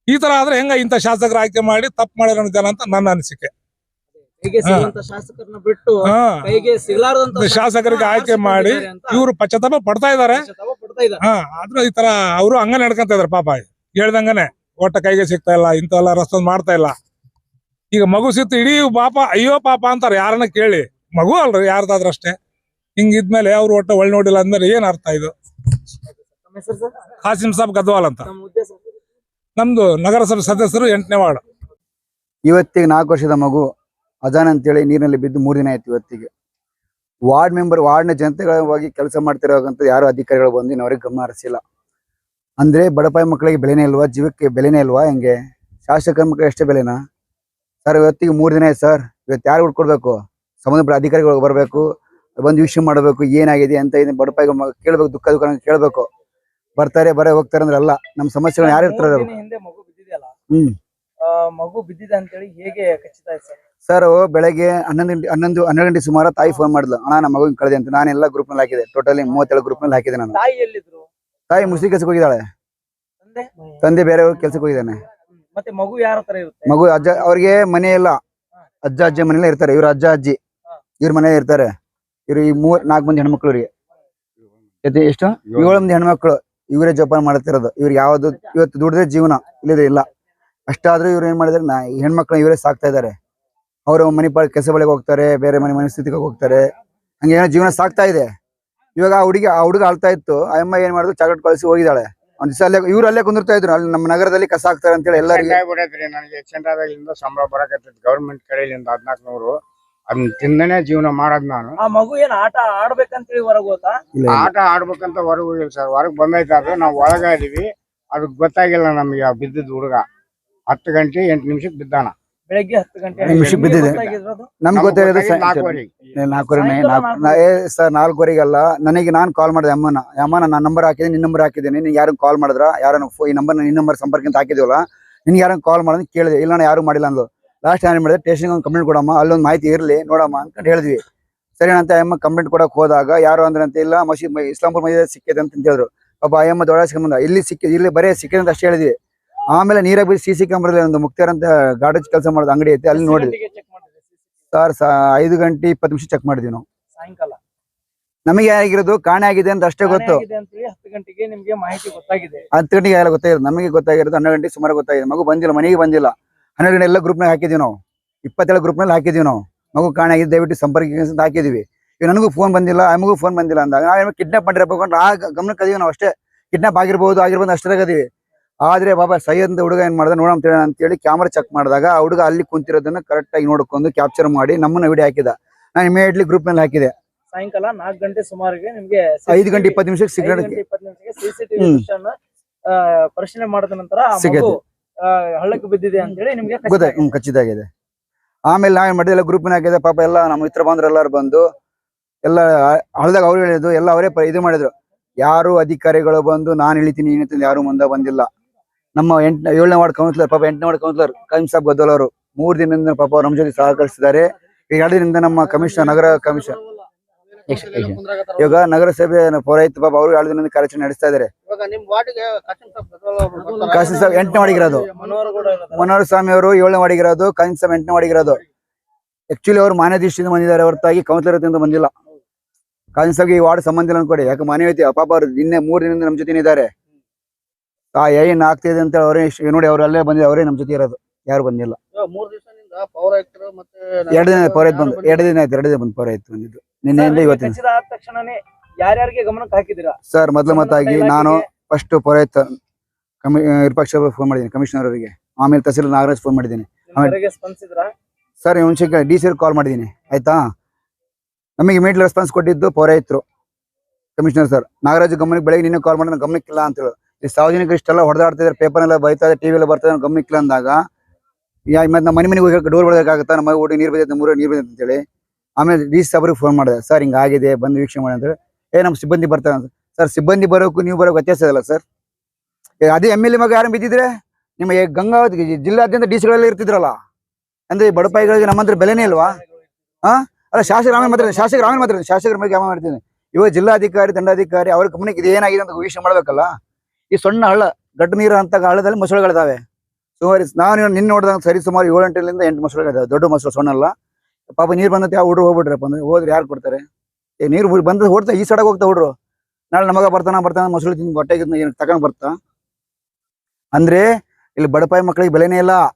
ಈ ತರ ಆದ್ರೆ ಹೆಂಗ ಇಂತ ಶಾಸಕರು ಆಯ್ಕೆ ಮಾಡಿ ತಪ್ಪು ಮಾಡಿರೋ ಜನ ಅಂತ ನನ್ನ ಅನಿಸಿಕೆ. ಶಾಸಕರಿಗೆ ಆಯ್ಕೆ ಮಾಡಿ ಇವರು ಪಶ್ಚಾತ್ತಾಪ ಪಡ್ತಾ ಇದಾರೆ ಆದ್ರೂ ಈ ತರ ಅವರು ಹಂಗ ನಡ್ಕೊಂತ ಇದಾರೆ ಪಾಪ. ಹೇಳ್ದಂಗನೆ ಒಟ್ಟ ಕೈಗೆ ಸಿಗ್ತಾ ಇಲ್ಲ ಇಂಥವೆಲ್ಲ ರಸ್ತೆ ಮಾಡ್ತಾ ಇಲ್ಲ. ಈಗ ಮಗು ಸಿಕ್ತು ಇಡೀ ಪಾಪ ಅಯ್ಯೋ ಪಾಪ ಅಂತಾರೆ ಯಾರನ್ನ ಕೇಳಿ. ಮಗು ಅಲ್ರಿ ಯಾರ್ದಾದ್ರೂ ಅಷ್ಟೇ. ಹಿಂಗಿದ್ಮೇಲೆ ಅವ್ರು ಒಟ್ಟು ಒಳ್ಳೆ ನೋಡಿಲ್ಲ ಅಂದ್ರೆ ಏನ್ ಅರ್ಥ ಇದು? ಕಾಸಿಂ ಸಾಬ್ ಗದ್ವಾಲ್ ಅಂತ. ನಮ್ದು ನಗರಸಭೆ ಸದಸ್ಯರು ಎಂಟನೇ ವಾರ್ಡ್.
ಇವತ್ತಿಗೆ ನಾಲ್ಕು ವರ್ಷದ ಮಗು ಅಜಾನ್ ಅಂತೇಳಿ ನೀರಿನಲ್ಲಿ ಬಿದ್ದು ಮೂರು ದಿನ ಆಯ್ತು ಇವತ್ತಿಗೆ. ವಾರ್ಡ್ ಮೆಂಬರ್ ವಾರ್ಡ್ನ ಜನತೆಗಳಾಗಿ ಕೆಲಸ ಮಾಡ್ತಿರೋಂಥ ಯಾರು ಅಧಿಕಾರಿಗಳು ಬಂದು ಇನ್ನವರಿಗೆ ಗಮನ ಹರಿಸಿಲ್ಲ. ಅಂದ್ರೆ ಬಡಪಾಯಿ ಮಕ್ಕಳಿಗೆ ಬೆಲೆನೇ ಇಲ್ವಾ? ಜೀವಕ್ಕೆ ಬೆಲೆನೇ ಇಲ್ವಾ ಹೆಂಗೆ? ಶಾಸಕರ ಮಕ್ಕಳಿಗೆ ಎಷ್ಟೇ ಬೆಲೆನಾ? ಸರ್ ಇವತ್ತಿಗೆ ಮೂರು ದಿನ ಆಯ್ತು ಸರ್. ಇವತ್ತು ಯಾರು ಹುಡ್ಕೊಡ್ಬೇಕು ಸಂಬಂಧಪಟ್ಟ ಅಧಿಕಾರಿಗಳಿಗೆ ಬರಬೇಕು. ಬಂದು ವಿಷಯ ಮಾಡಬೇಕು ಏನಾಗಿದೆ ಅಂತ ಇದೆ ಬಡಪಾಯಿಗೆ ಕೇಳಬೇಕು ದುಃಖ ದುಃಖ ಕೇಳಬೇಕು. ಬರ್ತಾರೆ ಬರೇ ಹೋಗ್ತಾರೆ ಅಂದ್ರೆ ಅಲ್ಲ ನಮ್ಮ ಸಮಸ್ಯೆಗಳು ಯಾರು ಇರ್ತಾರೆ ಅವ್ರು?
ಹಿಂದೆ ಮಗು ಬಿದ್ದಿದೆಯಲ್ಲ?
ಹ್ಮ್.
ಮಗು ಬಿದ್ದಿದೆ ಅಂತೇಳಿ ಹೇಗೆ ಖಚಿತ ಸರ್?
ಸರ್ ಬೆಳಗ್ಗೆ ಹನ್ನೊಂದು ಗಂಟೆ ಹನ್ನೊಂದು ಹನ್ನೆರಡು ಗಂಟೆ ಸುಮಾರು ತಾಯಿ ಫೋನ್ ಮಾಡಿದ್ಲು. ಅಣ್ಣ ನಮ್ಮ ಮಗುವಿನ ಕಳೆದೆ ಅಂತ. ನಾನೆಲ್ಲ ಗ್ರೂಪ್ನಲ್ಲಿ ಹಾಕಿದೆ. ಟೋಟಲಿ ಮೂವತ್ತೇಳು ಗ್ರೂಪ್ನಲ್ಲಿ ಹಾಕಿದೆ ನಾನು.
ತಾಯಿ ಎಲ್ಲಿದ್ರು?
ತಾಯಿ ಮುಸ್ಲಿ ಕೆಲಸಕ್ಕೆ ಹೋಗಿದ್ದಾಳೆ.
ತಂದೆ?
ಬೇರೆ ಕೆಲ್ಸಕ್ಕೆ ಹೋಗಿದ್ದಾನೆ.
ಮತ್ತೆ ಮಗು ಯಾರ ಇರುತ್ತೆ?
ಮಗು ಅಜ್ಜ ಅವ್ರಿಗೆ ಮನೆ ಇಲ್ಲ ಅಜ್ಜ ಅಜ್ಜಿ ಮನೆಯಲ್ಲೇ ಇರ್ತಾರೆ. ಇವ್ರ ಅಜ್ಜ ಅಜ್ಜಿ ಇವ್ರ ಮನೆಯಲ್ಲೇ ಇರ್ತಾರೆ. ಇವ್ರು ಈ ಮೂರ್ ನಾಲ್ಕು ಮಂದಿ ಹೆಣ್ಮಕ್ಳು ಎತ್ತೆ ಎಷ್ಟು? ಏಳು. ಮಂದಿ ಹೆಣ್ಮಕ್ಳು. ಇವರೇ ಜೋಪಾನ ಮಾಡ್ತಿರೋದು. ಇವ್ರಿಗೆ ಯಾವ್ದು ಇವತ್ತು ದುಡಿದ್ರೆ ಜೀವನ ಇಲ್ಲದ್ರೆ ಇಲ್ಲ. ಅಷ್ಟಾದ್ರೂ ಇವ್ರು ಏನ್ ಮಾಡಿದ್ರೆ ನಾ ಈ ಹೆಣ್ಮಕ್ಳನ್ನ ಇವರೇ ಸಾಕ್ತಾ ಇದ್ದಾರೆ ಅವರು ಮನೆ ಪಾಲ್ ಕೆಲಸ ಬಳಿಗೆ ಹೋಗ್ತಾರೆ ಬೇರೆ ಮನೆ ಮನಸ್ಥಿತಿಗೆ ಹೋಗ್ತಾರೆ. ಹಂಗೆ ಏನೋ ಜೀವನ ಸಾಕ್ತಾ ಇದೆ. ಇವಾಗ ಆ ಹುಡುಗಿ ಆ ಹುಡುಗ ಅಳ್ತಾ ಇತ್ತು. ಆ ಅಮ್ಮ ಏನ್ ಮಾಡಿದ್ರು ಚಾಕ್ಲೇಟ್ ಕಳಿಸಿ ಹೋಗಿದ್ದಾಳೆ. ಒಂದ್ ದಿವಸ ಅಲ್ಲೇ ಇವ್ರು ಅಲ್ಲೇ ಕುಂದಿರ್ತಾ ಇದ್ರು. ಅಲ್ಲಿ ನಮ್ಮ ನಗರದಲ್ಲಿ ಕಸ ಹಾಕ್ತಾರೆ ಅಂತೇಳಿ ಎಲ್ಲರಿಗೆ
ನನಗೆ ಸಂಬಳ ಬರಕತ್ತೈತಿ. ಗೌರ್ಮೆಂಟ್ ಕಡೆಯಿಂದ ಹದಿನಾಲ್ಕು ನೂರು ಅದನ್ನ ತಿಂದನೆ ಜೀವನ ಮಾಡದ್ ನಾನು.
ಆ ಮಗು ಏನ್ ಆಟ ಆಡ್ಬೇಕಂತ ಹೊರಗ್ ಹೋತಾ?
ಇಲ್ಲ ಇಲ್ಲ.
ಆಟ ಆಡ್ಬೇಕಂತ ಹೊರಗೆ ಹೋಗಿಲ್ಲ ಸರ್. ಹೊರಗ್ ಬಂದೈತೆ ಅದು ನಾವು ಒಳಗ ಇದೀವಿ. ಅದಕ್ ಗೊತ್ತಾಗಿಲ್ಲ ನಮ್ಗೆ ಬಿದ್ದಿದ್ ಹುಡುಗ. ಹತ್ತು ಗಂಟೆ ಎಂಟು ನಿಮಿಷಕ್ ಬಿದ್ದಾನ.
ಬೆಳಗ್ಗೆ ಹತ್ತು ಗಂಟೆ
ನಿಮಿಷ ಬಿದ್ದಿದೆ.
ಗೊತ್ತಾಗಿರೋದು?
ನಮ್ಗೆ ಗೊತ್ತಾಗಿದೆ
ಗೊತ್ತಾಗಿದ್ದು ನಾಲ್ಕುವರೆಗೆ.
ನಾಲ್ಕೂವರೆ
ಸಾಯಂಕಾಲ
ನಾಲ್ಕು ನಾ- ಏ ಸರ್ ನಾಲ್ಕುವರೆಗಲ್ಲ ನನಗೆ ನಾನು ಕಾಲ್ ಮಾಡಿದೆ ಅಮ್ಮನ. ಅಮ್ಮನ ನಾನು ನಂಬರ್ ಹಾಕಿದ್ದೀನಿ ನಿನ್ನ ನಂಬರ್ ಹಾಕಿದ್ದೀನಿ. ನೀನು ಯಾರು ಕಾಲ್ ಮಾಡಿದ್ರ? ಯಾರನ್ನು ಫೋ- ಈ ನಂಬರ್ ನಿನ್ನ ನಂಬರ್ ಸಂಪರ್ಕ ಅಂತ ನಿನ್ ನಿನ್ಗೆ ಯಾರನ್ನ ಕಾಲ್ ಮಾಡಿದ್ರೆ ಕೇಳಿದೆ. ಇಲ್ಲ ನಾನು ಯಾರು ಮಾಡಿಲ್ಲ ಅಂದ್ಲು. ಲಾಸ್ಟ್ ಏನು ಮಾಡಿದೆ ಸ್ಟೇಷನ್ಗೆ ಒಂದು ಕಂಪ್ಲೇಂಟ್ ಕೊಡಮ್ಮ ಅಲ್ಲೊಂದು ಮಾಹಿತಿ ಇರಲಿ ನೋಡಮ್ಮ ಅಂತ ಹೇಳಿದ್ವಿ. ಸರಿ ಅಂತ ಅಮ್ಮ ಕಂಪ್ಲೇಂಟ್ ಕೊಡಕ್ಕೆ ಹೋದಾಗ ಯಾರು ಅಂದ್ರೆ ಅಂತ ಇಲ್ಲ ಮಸೀದ್ ಇಸ್ಲಾಂಪುರ್ ಮೈದಾನ ಸಿಕ್ಕಿದೆ ಅಂತ ಹೇಳಿದ್ರು. ಪಾಪ ಅಯ್ಯಮ್ಮ ದೊಡ್ಡ ಇಲ್ಲಿ ಸಿಕ್ಕಿ ಇಲ್ಲಿ ಬರೀ ಸಿಕ್ಕಿದೆ ಅಂತ ಅಷ್ಟೇ ಹೇಳಿದ್ವಿ. ಆಮೇಲೆ ನೀರಾಗ ಬಿದ್ದು ಸಿ ಸಿ ಕ್ಯಾಮ್ರಾದಲ್ಲಿ ಒಂದು ಮುಕ್ತಾರ ಅಂತ ಗಾರ್ಡೇಜ್ ಕೆಲಸ ಮಾಡೋದು ಅಂಗಡಿ ಐತೆ ಅಲ್ಲಿ ನೋಡಿದ್ವಿ ಸರ್ ಐದು ಗಂಟೆ ಇಪ್ಪತ್ತು ನಿಮಿಷ ಚೆಕ್ ಮಾಡಿದ್ವಿ ನಾವು.
ಸಾಯಂಕಾಲ.
ನಮಗೆ ಆಗಿರೋದು ಕಾಣೆ ಆಗಿದೆ ಅಂತ ಅಷ್ಟೇ ಗೊತ್ತು.
ಹತ್ತು ಗಂಟೆಗೆ ನಿಮ್ಗೆ ಮಾಹಿತಿ ಗೊತ್ತಾಗಿದೆ.
ಹತ್ತು ಗಂಟೆಗೆ ಗೊತ್ತಾಗಿದೆ ಗೊತ್ತಾಗಿರೋದು ನಮಗೆ ಗೊತ್ತಾಗಿರೋದು ಹನ್ನೆರಡು ಗಂಟೆ ಸುಮಾರು ಗೊತ್ತಾಗಿದೆ. ಮಗು ಬಂದಿಲ್ಲ ಮನೆಗೆ ಬಂದಿಲ್ಲ. ಹನ್ನೆರಡು ಗಂಟೆ ಎಲ್ಲ ಗ್ರೂಪ್ನಾಗ ಹಾಕಿದ್ವಿ ನಾವು. ಇಪ್ಪತ್ತೇಳು ಗ್ರೂಪ್ನಲ್ಲಿ ಹಾಕಿದ್ವಿ ನಾವು. ಮಗು ಕಾಣೆ ಆಗಿದೆ ದಯವಿಟ್ಟು ಸಂಪರ್ಕ ಅಂತ ಹಾಕಿದ್ವಿ. ಈಗ ನನಗೂ ಫೋನ್ ಬಂದಿಲ್ಲ ಮಗು ಫೋನ್ ಬಂದಿಲ್ಲ ಅಂದಾಗ ನಾವು ಕಿಡ್ನಾಪ್ ಮಾಡಿರಬೇಕು ಅಂತ ಆ ಗಮನಕ್ಕೆ ಅದೀವಿ ನಾವು ಅಷ್ಟೇ. ಕಿಡ್ನಾಪ್ ಆಗಿರ್ಬೋದು ಆಗಿರ್ಬೋದು ಅಷ್ಟರಾಗ ಅದೀವಿ. ಆದ್ರೆ ಬಾಬಾ ಸೈಯದ್ ಅಂತ ಹುಡುಗ ಏನ್ ಮಾಡ್ದ ನೋಡೋಣ ಅಂತೇಳಿ ಅಂತೇಳಿ ಕ್ಯಾಮ್ರಾ ಚೆಕ್ ಮಾಡಿದಾಗ ಆ ಹುಡುಗ ಅಲ್ಲಿ ಕುಂತಿರೋದನ್ನ ಕರೆಕ್ಟ್ ಆಗಿ ನೋಡ್ಕೊಂಡು ಕ್ಯಾಪ್ಚರ್ ಮಾಡಿ ನಮ್ಮನ್ನ ವಿಡಿಯೋ ಹಾಕಿದ. ನಾನು ಇಮಿಡಿಯೇಟ್ಲಿ ಗ್ರೂಪ್ನಲ್ಲಿ ಹಾಕಿದೆ.
ಸಾಯಂಕಾಲ ನಾಲ್ಕು ಗಂಟೆ ಸುಮಾರಿಗೆ ನಿಮಗೆ
ಐದು ಗಂಟೆ ಇಪ್ಪತ್ತು ನಿಮಿಷಕ್ಕೆ ಸಿಗರೇಟ್
ಇಪ್ಪತ್ತು ನಿಮಿಷಕ್ಕೆ ಸಿಸಿಟಿವಿ ಪರಿಶೀಲನೆ ಮಾಡಿದ ನಂತರ
ಸಿಗತ್ತೆ.
ಹಳ್ಳಕ್ಕೆ ಬಿದ್ದಿದೆ ಅಂತೇಳಿ ನಿಮ್ಗೆ ಖಚಿತ
ಗೊತ್ತಾಯ್ತು ಹ್ಮ್ ಖಚಿತ ಆಗಿದೆ. ಆಮೇಲೆ ನಾವೇನ್ ಮಾಡಿದೆ ಎಲ್ಲ ಗ್ರೂಪ್ ಹಾಕಿದೆ ಪಾಪ ಎಲ್ಲ ನಮ್ಮ ಮಿತ್ರ ಬಂದ್ರು ಎಲ್ಲರೂ ಬಂದು ಎಲ್ಲ ಹಳ್ದಾಗ ಅವ್ರು ಹೇಳಿದ್ರು ಎಲ್ಲ ಅವರೇ ಇದು ಮಾಡಿದ್ರು. ಯಾರು ಅಧಿಕಾರಿಗಳು ಬಂದು ನಾನು ಇಳಿತೀನಿ ಏನಂತ ಇಳಿತೀನಿ ಯಾರು ಮುಂದೆ ಬಂದಿಲ್ಲ. ನಮ್ಮ ಎಂಟ್ ಏಳನೇ ವಾರ್ಡ್ ಕೌನ್ಸಿಲರ್ ಪಾಪ ಎಂಟನೇ ವಾರ್ಡ್ ಕೌನ್ಸಿಲರ್ ಕೈಮ್ ಸಾಬ್ ಗದ್ದಲ್ ಅವರು ಮೂರು ದಿನದಿಂದ ಪಾಪ ಅವ್ರ ನಮ್ಮ ಜೊತೆ ಸಹಕರಿಸಿದ್ದಾರೆ. ಈಗ ಎರಡು ದಿನದಿಂದ ನಮ್ಮ ಕಮಿಷನ್ ನಗರ ಕಮಿಷನ್ ಇವಾಗ ನಗರಸಭೆ ಪೌರಾಯಿತ ಬಾಬು ಅವರು ಎರಡು ದಿನದಿಂದ ಕಾರ್ಯಾಚರಣೆ ನಡೆಸ್ತಾ ಇದ್ದಾರೆ
ಇವಾಗ ಸಾಹೇಬ್ ಕಾಸಿಂ ಸಾಬ್
ಎಂಟನೇ ಮಾಡಿಗಿರೋದು
ಮನೋಹರ್
ಸ್ವಾಮಿ ಅವರು ಏಳನೇ ಮಾಡಿಗಿರೋದು ಕಾಸಿಂ ಸಾಬ್ ಎಂಟನೇ ಮಾಡಿಗಿರೋದು ಆಕ್ಚುಲಿ ಅವರು ಮಾನ್ಯ ದೃಷ್ಟಿಯಿಂದ ಬಂದಿದ್ದಾರೆ ಹೊರತಾಗಿ ಕೌನ್ಸಿಲರ್ ಅಂತ ಬಂದಿಲ್ಲ. ಕಾಸಿಂ ಸಾಬ್ಗೆ ಈ ವಾರ್ಡ್ ಸಂಬಂಧ ಇಲ್ಲ ಅನ್ಕೊಡಿ ಯಾಕೆ ಮಾನ್ಯ ಐತಿ ಪಾಪ ಅವರು ನಿನ್ನೆ ಮೂರು ದಿನದಿಂದ ನಮ್ಮ ಜೊತೆ ಇದ್ದಾರೆ. ಆ ಏನ್ ಆಗ್ತಿದೆ ಅಂತ ಅವರೇ ನೋಡಿ ಅವ್ರು ಅಲ್ಲೇ ಬಂದಿದ್ದಾರೆ ಅವರೇ ನಮ್ಮ ಜೊತೆ ಇರೋದು. ಯಾರು ಬಂದಿಲ್ಲ. ಎರಡು ದಿನ ಪೌರಾಯ್ತು ಬಂದು ಎರಡು ದಿನ ಆಯ್ತು ಎರಡು ದಿನ ಬಂದು ಪೌರಾಯ್ತು ಬಂದಿದ್ದು. ನಿನ್ನೆಯಿಂದ ಇವತ್ತಿನ
ತಕ್ಷಣನೇ ಯಾರ್ಯಾರಿಗೆ ಗಮನಕ್ಕೆ
ಸರ್ ಮೊದಲ ಮತ್ತಾಗಿ ನಾನು ಫಸ್ಟ್ ಪೌರಾಯ್ತು ಕಮಿ ವಿರೂಪಾಕ್ಷ ಫೋನ್ ಮಾಡಿದ್ದೀನಿ ಕಮಿಷನರ್ ಅವರಿಗೆ. ಆಮೇಲೆ ತಹಸೀಲ್ ನಾಗರಾಜ್ ಫೋನ್ ಮಾಡಿದ್ದೀನಿ. ಸರ್ ಮುಂಚೆ ಡಿ ಸಿ ಕಾಲ್ ಮಾಡಿದ್ದೀನಿ ಆಯ್ತಾ? ನಮಗೆ ಇಮಿಡಿಯೇಟ್ ರೆಸ್ಪಾನ್ಸ್ ಕೊಟ್ಟಿದ್ದು ಪೌರಾಯಿತರು ಕಮಿಷನರ್ ಸರ್ ನಾಗರಾಜ್ ಗಮನಕ್ಕೆ ಬೆಳಗ್ಗೆ ನಿನ್ನೆ ಕಾಲ್ ಮಾಡಿದ್ರೆ ಗಮನಕ್ಕಿಲ್ಲ ಅಂತ ಹೇಳಿ ಈ ಸಾರ್ವಜನಿಕರು ಇಷ್ಟೆಲ್ಲ ಹೊಡೆದಾಡ್ತಿದ್ದಾರೆ ಪೇಪರ್ ಎಲ್ಲ ಬೈತಾ ಇದೆ ಟಿವಿ ಎಲ್ಲ ಬರ್ತಾ ಇದೆ ಗಮನಕ್ಕಿಲ್ಲ ಅಂದಾಗ ಯಾ ಮತ್ತೆ ನಮ್ಮ ಮನೆ ಮನೆಗೆ ಹೋಗಿ ಡೋರ್ ಆಗುತ್ತಾ ನಮ್ಮ ಓಡಿ ನೀರು ಬಂದೈತೆ ಮೂರು ನೀರು ಬಂದೈತೆ ಅಂತೇಳಿ. ಆಮೇಲೆ ಡಿ ಸಿ ಸಾಬ್ರಿಗೆ ಫೋನ್ ಮಾಡಿದೆ, ಸರ್ ಹಿಂಗಾಗಿದೆ ಬಂದು ವೀಕ್ಷಣೆ ಮಾಡಿ ಅಂತೇಳಿ. ಏ ನಮ್ಮ ಸಿಬ್ಬಂದಿ ಬರ್ತಾರೆ ಅಂತ. ಸರ್, ಸಿಬ್ಬಂದಿ ಬರೋಕು ನೀವು ಬರೋಕು ವ್ಯತ್ಯಾಸ ಇದೆಲ್ಲ ಸರ್? ಅದೇ ಎಂ ಎಲ್ ಎ ಮಗ ಯಾರು ಬಿದ್ದಿದ್ರೆ? ನಿಮ್ಮ ಗಂಗಾವತಿ ಜಿಲ್ಲಾದ್ಯಂತ ಡಿ ಸಿಗಳೆಲ್ಲ ಇರ್ತಿದ್ರಲ್ಲ? ಅಂದ್ರೆ ಬಡಪಾಯಿಗಳಿಗೆ ನಮ್ಮ ಹತ್ರ ಬೆಲೆನೇ ಇಲ್ವಾ? ಅಲ್ಲ, ಶಾಸಕ ರಾಮನ್ ಮಾತ್ರ ಶಾಸಕ ರಾಮನ್ ಮಾತ್ರ ಶಾಸಕರ ಬಗ್ಗೆ ಯಾವ ಮಾಡ್ತೀನಿ ಇವಾಗ ಜಿಲ್ಲಾಧಿಕಾರಿ, ದಂಡಾಧಿಕಾರಿ, ಅವ್ರ ಗಮನಕ್ಕೆ ಇದು ಏನಾಗಿದೆ ಅಂತ ವೀಕ್ಷಣೆ ಮಾಡ್ಬೇಕಲ್ಲ? ಈ ಸಣ್ಣ ಹಳ್ಳ, ಗಡ್ಡ ನೀರು ಅಂತ ಹಳ್ಳದಲ್ಲಿ ಮೊಸಳೆಗಳಿದಾವೆ. ಸುಮಾರು ನಾನು ನಿನ್ನ ನೋಡಿದಾಗ ಸರಿ ಸುಮಾರು ಏಳು ಗಂಟೆಲಿಂದ ಎಂಟು ಮೊಸಳೆಗಳಿದಾವೆ ದೊಡ್ಡ ಮೊಸರು ಸೊಣ್ಣಲ್ಲ. ಪಾಪ ನೀರು ಬಂದ ಯಾವ ಹುಡುಗ ಹೋಗ್ಬಿಟ್ರಪ್ಪ ಅಂದ್ರೆ, ಹೋದ್ರೆ ಯಾರು ಕೊಡ್ತಾರೆ? ಏ, ನೀರು ಬಂದ ಹೊಡ್ತಾ ಈ ಸಡಗ ಹೋಗ್ತಾ ಹುಡ್ರು. ನಾಳೆ ನಮಗ ಬರ್ತಾನ ಬರ್ತಾನ ಮೊಸರು ತಿಂದು ಹೊಟ್ಟೆಗೆ ಏನು ತಗೊಂಡ್ ಬರ್ತಾ? ಅಂದ್ರೆ, ಇಲ್ಲಿ ಬಡಪಾಯಿ ಮಕ್ಕಳಿಗೆ ಬೆಲೆನೇ ಇಲ್ಲ.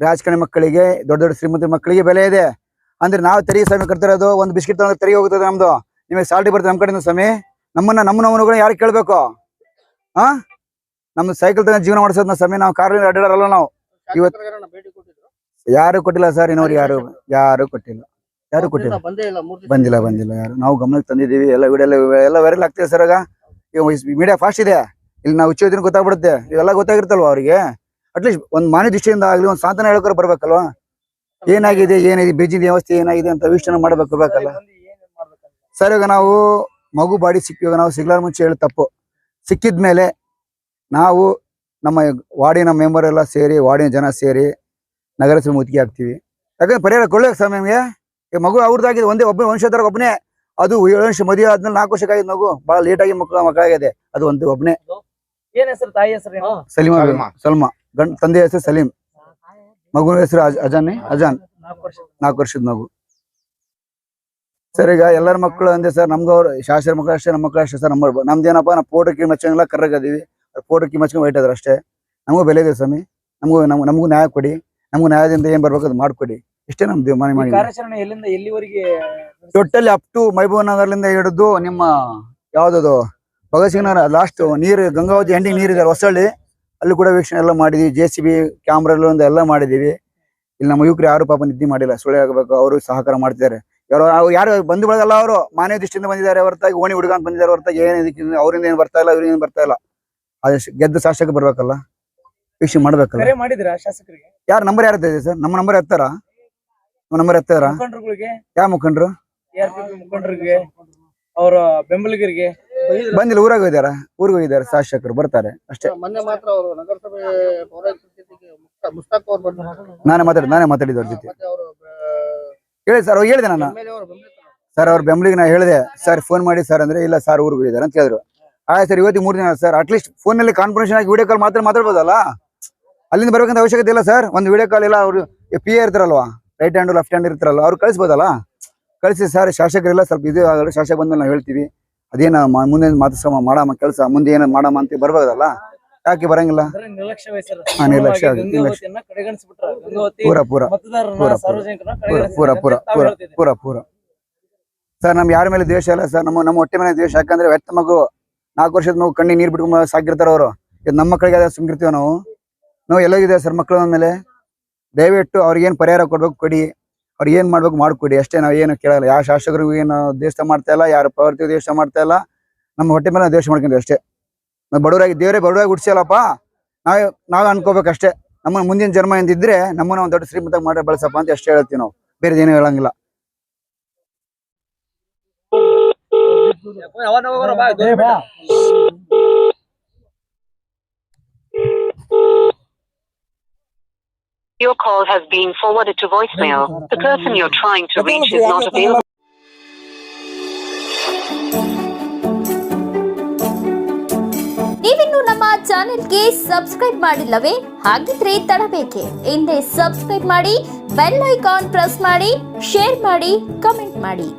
ರಾಜಕಾರಣಿ ಮಕ್ಕಳಿಗೆ, ದೊಡ್ಡ ದೊಡ್ಡ ಶ್ರೀಮಂತ ಮಕ್ಕಳಿಗೆ ಬೆಲೆ ಇದೆ. ಅಂದ್ರೆ ನಾವು ತೆರಿಗೆ ಸ್ವಾಮಿ ಕಟ್ತಿರೋದು, ಒಂದು ಬಿಸ್ಕಿಟ್ ತಗೊಂಡ್ರೆ ತೆರಿಗೆ ಹೋಗ್ತದೆ ನಮ್ದು. ನಿಮಗೆ ಸಾಲ್ಟಿ ಬರ್ತದೆ ನಮ್ಮ ಕಡೆ ಸ್ವಾಮಿ. ನಮ್ಮನ್ನ ನಮ್ಮ ಯಾರು ಕೇಳ್ಬೇಕು? ಹಾ ನಮ್ದು ಸೈಕಲ್ ತಗೊಂಡು ಜೀವನ ಮಾಡಿಸೋದ್ ಸಮಯ ನಾವು ಕಾರ್ ಅಡ್ಡಾಡಲ್ಲ ನಾವು. ಇವತ್ತು- ಯಾರು ಕೊಟ್ಟಿಲ್ಲ ಸರ್ ಇನ್ನೋರು ಯಾರು ಯಾರು ಕೊಟ್ಟಿಲ್ಲ. ಯಾರು ಕೊಟ್ಟಿಲ್ಲ. ಬಂದಿಲ್ಲ ಬಂದಿಲ್ಲ ಯಾರು. ನಾವು ಗಮನಕ್ಕೆ ತಂದಿದ್ದೀವಿ ಎಲ್ಲ ವಿಡಿಯೋ ಎಲ್ಲ ವೈರಲ್ ಆಗ್ತಿದೆ ಸರ್ ಈಗ. ಮೀಡಿಯಾ ಫಾಸ್ಟ್ ಇದೆ. ಇಲ್ಲಿ ನಾವು ಉಚ್ಚೋದಿನ ಗೊತ್ತಾಗ್ಬಿಡುತ್ತೆ. ಇವೆಲ್ಲ ಗೊತ್ತಾಗಿರ್ತಲ್ವ ಅವರಿಗೆ? ಅಟ್ಲೀಸ್ಟ್ ಒಂದು ಮಾನ್ಯ ದೃಷ್ಟಿಯಿಂದ ಆಗಲಿ ಒಂದು ಸಾಂತ್ವನ ಹೇಳ್ಕೊಂಡು ಬರ್ಬೇಕಲ್ವಾ? ಏನಾಗಿದೆ ಏನಿದೆ ಬ್ರಿಜ್ ವ್ಯವಸ್ಥೆ ಏನಾಗಿದೆ ಅಂತ ವೀಕ್ಷಣೆ ಮಾಡ್ಬೇಕು ಬರ್ಬೇಕಲ್ಲ
ಬಂದು
ಸರ್ ಇವಾಗ ನಾವು ಮಗು ಬಾಡಿ ಸಿಕ್ಕಿವಾಗ ನಾವು ಸಿಗ್ಲಾರ ಮುಂಚೆ ಹೇಳಿ ತಪ್ಪು. ಸಿಕ್ಕಿದ್ಮೇಲೆ ನಾವು ನಮ್ಮ ವಾರ್ಡಿನ ಮೆಂಬರ್ ಎಲ್ಲ ಸೇರಿ ವಾರ್ಡಿನ ಜನ ಸೇರಿ ನಗರಸಭೆ ಮುತ್ತಿಗೆ ಹಾಕ್ತೀವಿ. ಯಾಕಂದ್ರೆ ಪರಿಹಾರ ಕೊಳ್ಳೋಕೆ ಸರ್ ನಮಗೆ. ಈ ಮಗು ಅವ್ರದ್ದಾಗಿದೆ ಒಂದೇ ಒಬ್ಬ ವಂಶದರ ಒಬ್ಬನೇ. ಅದು ಏಳು ವರ್ಷ ಮದುವೆ ಆದ್ಮೇಲೆ ನಾಲ್ಕು ವರ್ಷಕ್ಕಾಗಿದ್ದು ಮಗು. ಬಹಳ ಲೇಟ್ ಆಗಿ ಮಕ್ಕಳ ಮಕ್ಕಳಾಗಿದೆ. ಅದು ಒಂದು ಒಬ್ಬನೇ.
ಏನ್ ಹೆಸರು? ತಾಯಿ ಹೆಸರು?
ಸಲೀಮಾ
ಸಲ್ಮಾ.
ಗಂಡ ತಂದೆ ಹೆಸರು ಸಲೀಂ ಮಗುವಿನ ಹೆಸರು ಅಜಾನ್ ಅಜಾನೆ. ಅಜಾನ್.
ನಾಲ್ಕು ವರ್ಷ
ನಾಲ್ಕು ವರ್ಷದ ಮಗು. ಸರ್ ಈಗ ಎಲ್ಲರ ಮಕ್ಕಳು ಅಂದೆ ಸರ್ ನಮ್ಗೂ ಅವ್ರು ಶಾಸ್ತ್ರ ಮಕ್ಕಳು ಅಷ್ಟೇ ನಮ್ಮ ಮಕ್ಕಳು ಅಷ್ಟೇ ಸರ್ ನಮ್ಮ ನಮ್ದೇನಪ್ಪ ನಾವು ಫೋಟೋ ಕಿ ಮಚ್ಚಂಗಿಲ್ಲ ಕರ್ರಗದೀವಿ ಫೋಟೋ ಕಿ ಮಚ್ಕೊಂಡು ವೈಟ್ ಆದ್ರೆ ಅಷ್ಟೇ. ನಮಗೂ ಬೆಲೆ ಇದೆ ಸ್ವಾಮಿ. ನಮಗೂ ನಮ್ಗೂ ನಮಗೂ ನ್ಯಾಯ ಕೊಡಿ. ನಮಗೂ ನ್ಯಾಯದಿಂದ ಏನ್ ಬರ್ಬೇಕು ಅದು ಮಾಡ್ಕೊಡಿ. ಇಷ್ಟೇ ನಮ್ದು ಮನೆ ಮಾಡಿ
ಕಾರ್ಯಾಚರಣೆ ಎಲ್ಲಿಂದ ಎಲ್ಲಿವರೆಗೆ
ಟೋಟಲಿ ಅಪ್ ಟು ಮೈಬೂಬ್ ನಗರದಿಂದ ಹಿಡಿದು ನಿಮ್ಮ ಯಾವ್ದದು ಭಗತ್ ಸಿಂಗ್ ನಗರ ಲಾಸ್ಟ್ ನೀರು ಗಂಗಾವತಿ ಎಂಡಿಂಗ್ ನೀರಿದೆ ಹೊಸಳ್ಳಿ. ಅಲ್ಲಿ ಕೂಡ ವೀಕ್ಷಣೆ ಎಲ್ಲ ಮಾಡಿದೀವಿ. ಜೆ ಸಿ ಬಿ ಕ್ಯಾಮ್ರಾ ಎಲ್ಲ ಮಾಡಿದೀವಿ ಇಲ್ಲಿ ನಮ್ಮ ಯುವಕರು ಯಾರು ಪಾಪ ನಿದ್ದೆ ಮಾಡಿಲ್ಲ. ಸುಳ್ಳೆ ಆಗಬೇಕು ಅವರು ಸಹಕಾರ ಮಾಡ್ತಿದ್ದಾರೆ. ಯಾರು ಯಾರು ಬಂದು ಬಳಗಲ್ಲ ಅವರು ಮಾನ್ಯ ದೃಷ್ಟಿಯಿಂದ ಬಂದಿದ್ದಾರೆ ಹೊರತಾಗಿ ಓಣಿ ಹುಡುಗ ಅಂತ ಬಂದಿದ್ದಾರೆ ಹೊರತಾಗಿ ಏನು ಇದಕ್ಕೆ ಅವರಿಂದ ಏನು ಬರ್ತಾ ಇಲ್ಲ ಇವರಿಂದ ಏನು ಬರ್ತಾ ಇಲ್ಲ. ಅದು ಗೆದ್ದು ಶಾಸಕ ಬರ್ಬೇಕಲ್ಲ? ವೀಕ್ಷಣೆ ಮಾಡ್ಬೇಕಲ್ಲ?
ಕರೆ ಮಾಡಿದ್ರ ಶಾಸಕರಿಗೆ?
ಯಾರ ನಂಬರ್ ಯಾರು ಇದೆ ಸರ್? ನಮ್ಮ ನಂಬರ್ ಎತ್ತಾರ? ನಮ್ಮ ನಂಬರ್ ಎತ್ತಾರ?
ಮುಖಂಡರುಗಳಿಗೆ?
ಯಾವ ಮುಖಂಡ್ರು?
ಮುಖಂಡರಿಗೆ ಅವರ ಬೆಂಬಲಿಗರಿಗೆ.
ಬಂದಿಲ್ಲ ಊರಾಗ ಹೋಗಿದಾರ ಊರಿಗೆ ಹೋಗಿದ್ದಾರೆ ಶಾಸಕರು? ಬರ್ತಾರೆ ಅಷ್ಟೇ.
ಮೊನ್ನೆ ಮಾತ್ರ ಅವರು ನಗರಸಭೆ ಪೌರಾಯುಕ್ತರ ಜೊತೆಗೆ ಮುಸ್ತಾ- ಮುಸ್ತಾಕ್ ಅವ್ರು ಬಂದ್ರು.
ನಾನೇ ಮಾತಾಡಿ ನಾನೇ ಮಾತಾಡಿದ ಅವ್ರ ಜೊತೆ.
ಮತ್ತೆ ಅವರು
ಹೇಳಿ ಸರ್ ಅವ್ರು ಹೇಳಿದೆ ನಾನು.
ಅವರು
ಸರ್ ಅವ್ರ ಬೆಂಬಲಿಗೆ ನಾ ಹೇಳಿದೆ. ಸರ್ ಫೋನ್ ಮಾಡಿ ಸರ್ ಅಂದ್ರೆ ಇಲ್ಲ ಸರ್ ಊರಿಗೆ ಹೋಗಿದ್ದಾರೆ ಅಂತ ಹೇಳಿದ್ರು. ಆಯ್ತು ಸರ್ ಇವತ್ತಿಗೆ ಮೂರು ದಿನ ಸರ್. ಅಟ್ಲೀಸ್ಟ್ ಫೋನಲ್ಲಿ ಕಾನ್ಫರೆನ್ಸ್ ಆಗಿ ವಿಡಿಯೋ ಕಾಲ್ ಮಾತ್ರ ಮಾತಾಡ್ಬೋದಲ್ಲ? ಅಲ್ಲಿಂದ ಬರಬೇಕಂತ ಅವಶ್ಯಕತೆ ಇಲ್ಲ ಸರ್. ಒಂದು ವಿಡಿಯೋ ಕಾಲ್ ಎಲ್ಲ ಅವರು ಪಿ ಎ ಇರ್ತಾರಲ್ವಾ? ರೈಟ್ ಹ್ಯಾಂಡ್ ಲೆಫ್ಟ್ ಹ್ಯಾಂಡ್ ಇರ್ತಾರಲ್ಲ ಅವ್ರು ಕಳಿಸ್ಬೋದಲ್ಲ? ಕಳಿಸಿ ಸರ್. ಶಾಸಕರೆಲ್ಲ ಸ್ವಲ್ಪ ಇದು ಆಗಲ್ಲ. ಶಾಸಕ ಬಂದ್ಮೇಲೆ ನಾವು ಹೇಳ್ತೀವಿ. ಅದೇನ ಮುಂದೆ ಮಾತು ಮಾಡಮ್ಮ ಕೆಲಸ ಮುಂದೆ ಏನೋ ಮಾಡಮ್ಮ ಅಂತ ಬರ್ಬೋದಲ್ಲ? ಯಾಕೆ ಬರಂಗಿಲ್ಲ?
ನಿರ್ಲಕ್ಷ್ಯ
ಪೂರ ಪೂರ. ಪೂರ ಪೂರ. ಪೂರ ಪೂರ ಪೂರ ಪೂರ. ಸರ್ ನಮ್ ಯಾರ ಮೇಲೆ ದ್ವೇಷ ಇಲ್ಲ ಸರ್. ನಮ್ಮ ನಮ್ಮ ಹೊಟ್ಟೆ ಮೇಲೆ ದ್ವೇಷ. ಯಾಕಂದ್ರೆ ವ್ಯಕ್ತ ಮಗು ನಾಲ್ಕು ವರ್ಷದ ನಾವು ಕಣ್ಣಿಗೆ ನೀರ್ ಬಿಟ್ಕೊಂಡ್ ಸಾಕಿರ್ತಾರ ಅವರು? ಇದು ನಮ್ಮ ಮಕ್ಕಳಿಗೆ ಅದೇ ಸುಮ್ಗಿರ್ತೀವಿ ನಾವು? ನಾವು ಎಲ್ಲೋಗಿದೆ ಸರ್ ಮಕ್ಕಳು ಮೇಲೆ ದಯವಿಟ್ಟು ಅವ್ರಿಗೆ ಏನ್ ಪರಿಹಾರ ಕೊಡ್ಬೇಕು ಕೊಡಿ. ಅವ್ರಿಗೆ ಏನು ಮಾಡ್ಬೇಕು ಮಾಡಿಕೊಡಿ. ಅಷ್ಟೇ ನಾವು ಏನು ಕೇಳಲ್ಲ. ಯಾವ ಶಾಸಕರಿಗೂ ಏನು ದೇಶ ಮಾಡ್ತಾ ಇಲ್ಲ, ಯಾರು ಪವರ್ತಿ ದೇಶ ಮಾಡ್ತಾ ಇಲ್ಲ, ನಮ್ಮ ಹೊಟ್ಟೆ ಮೇಲೆ ದೇಶ ಮಾಡ್ಕೊಂಡ್ರಿ ಅಷ್ಟೇ. ನಾವು ಬಡವರಾಗಿ, ದೇವರೇ ಬಡವರಾಗಿ ಹುಡ್ಸಲ್ಲಪ್ಪ ನಾವು, ನಾವ್ ಅನ್ಕೋಬೇಕಷ್ಟೇ ನಮ್ಮ ಮುಂದಿನ ಜನ್ಮ ಎಂದಿದ್ರೆ ನಮ್ಮನ್ನ ಒಂದು ದೊಡ್ಡ ಶ್ರೀಮಂತ ಮಾಡಿ ಬಳಸಪ್ಪ ಅಂತ ಅಷ್ಟೇ ಹೇಳ್ತೀವಿ ನಾವು. ಬೇರೆ ಏನು ಹೇಳಂಗಿಲ್ಲ.
Your call has been forwarded to voicemail. The person you're trying to reach is not available.
ನೀವಿನ್ನು ನಮ್ಮ ಚಾನೆಲ್ಗೆ ಸಬ್ಸ್ಕ್ರೈಬ್ ಮಾಡಿಲ್ಲವೇ ಹಾಗಿದ್ರೆ ತಡಬೇಕೆ ಹಿಂದೆ ಸಬ್ಸ್ಕ್ರೈಬ್ ಮಾಡಿ ಬೆಲ್ ಐಕಾನ್ ಪ್ರೆಸ್ ಮಾಡಿ ಶೇರ್ ಮಾಡಿ ಕಮೆಂಟ್ ಮಾಡಿ